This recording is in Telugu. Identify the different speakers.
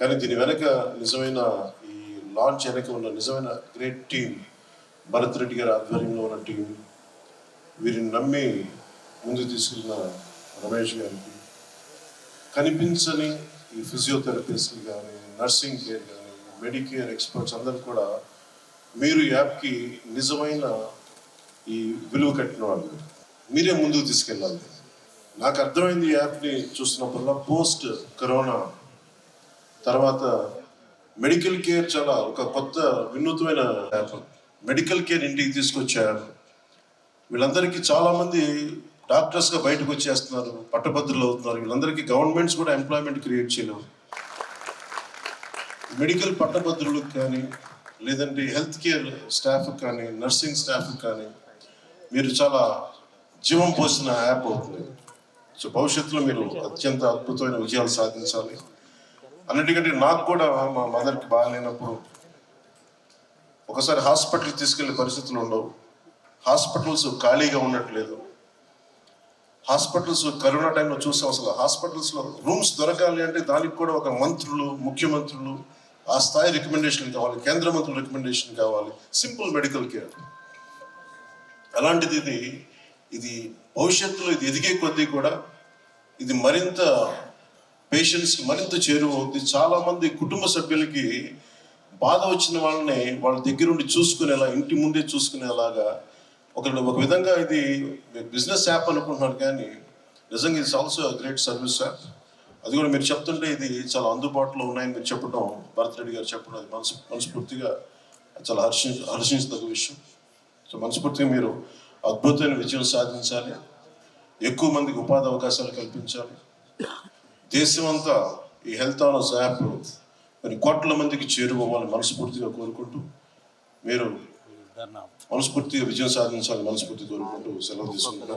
Speaker 1: కానీ దీని వెనక నిజమైన ఈ లాంచ్ వెనక ఉన్న నిజమైన గ్రేట్ టీం భరత్ రెడ్డి గారి ఆధ్వర్యంలో ఉన్న టీం వీరిని నమ్మి ముందుకు తీసుకెళ్ళిన రమేష్ గారికి కనిపించని ఈ ఫిజియోథెరపిస్ట్లు కానీ నర్సింగ్ కేర్ కానీ మెడికేర్ ఎక్స్పర్ట్స్ అందరూ కూడా మీరు ఈ యాప్కి నిజమైన ఈ విలువ కట్టిన వాళ్ళు. మీరే ముందుకు తీసుకెళ్ళాలి. నాకు అర్థమైంది ఈ యాప్ని చూసినప్పుడల్లా పోస్ట్ కరోనా తర్వాత మెడికల్ కేర్ చాలా ఒక కొత్త వినూత్నమైన యాప్ మెడికల్ కేర్ ఇంటికి తీసుకొచ్చారు. వీళ్ళందరికీ చాలామంది డాక్టర్స్గా బయటకు వచ్చేస్తున్నారు పట్టభద్రులు అవుతున్నారు. వీళ్ళందరికీ గవర్నమెంట్స్ కూడా ఎంప్లాయ్మెంట్ క్రియేట్ చేయలేవు. మెడికల్ పట్టభద్రులకు కానీ లేదంటే హెల్త్ కేర్ స్టాఫ్ కానీ నర్సింగ్ స్టాఫ్ కానీ మీరు చాలా జీవం పోసిన యాప్ అవుతుంది. సో భవిష్యత్తులో మీరు అత్యంత అద్భుతమైన విజయాలు సాధించాలి. అన్నిటికంటే నాకు కూడా మా మదర్కి బాగాలేనప్పుడు ఒకసారి హాస్పిటల్కి తీసుకెళ్ళే పరిస్థితులు ఉండవు. హాస్పిటల్స్ ఖాళీగా ఉండట్లేదు హాస్పిటల్స్ కరోనా టైంలో చూసాం అసలు. హాస్పిటల్స్లో రూమ్స్ దొరకాలి అంటే దానికి కూడా ఒక మంత్రులు ముఖ్యమంత్రులు ఆ స్థాయి రికమెండేషన్ కావాలి కేంద్ర మంత్రుల రికమెండేషన్ కావాలి సింపుల్ మెడికల్ కేర్. అలాంటిది ఇది ఇది భవిష్యత్తులో ఇది ఎదిగే కొద్దీ కూడా ఇది మరింత పేషెంట్స్ మరింత చేరువవుతుంది చాలా మంది కుటుంబ సభ్యులకి బాధ వచ్చిన వాళ్ళని వాళ్ళ దగ్గరుండి చూసుకునేలా ఇంటి ముందే చూసుకునేలాగా ఒక ఒక విధంగా ఇది బిజినెస్ యాప్ అనుకుంటున్నారు కానీ నిజంగా ఇది ఆల్సో గ్రేట్ సర్వీస్ యాప్ అది కూడా మీరు చెప్తుంటే ఇది చాలా అందుబాటులో ఉన్నాయని మీరు చెప్పడం భరత్ రెడ్డి గారు చెప్పడం అది మనసు మనస్ఫూర్తిగా చాలా హర్షి హర్షించదగ్గ విషయం. సో మనస్ఫూర్తిగా మీరు అద్భుతమైన విజయం సాధించాలి. ఎక్కువ మందికి ఉపాధి అవకాశాలు కల్పించాలి. దేశమంతా ఈ హెల్త్ ఆనర్స్ యాప్ మరి కోట్ల మందికి చేరుకోవాలని మనస్ఫూర్తిగా కోరుకుంటూ మీరు మనస్ఫూర్తిగా విజయం సాధించాలని మనస్ఫూర్తి కోరుకుంటూ సెలవు తీసుకుంటున్నాను.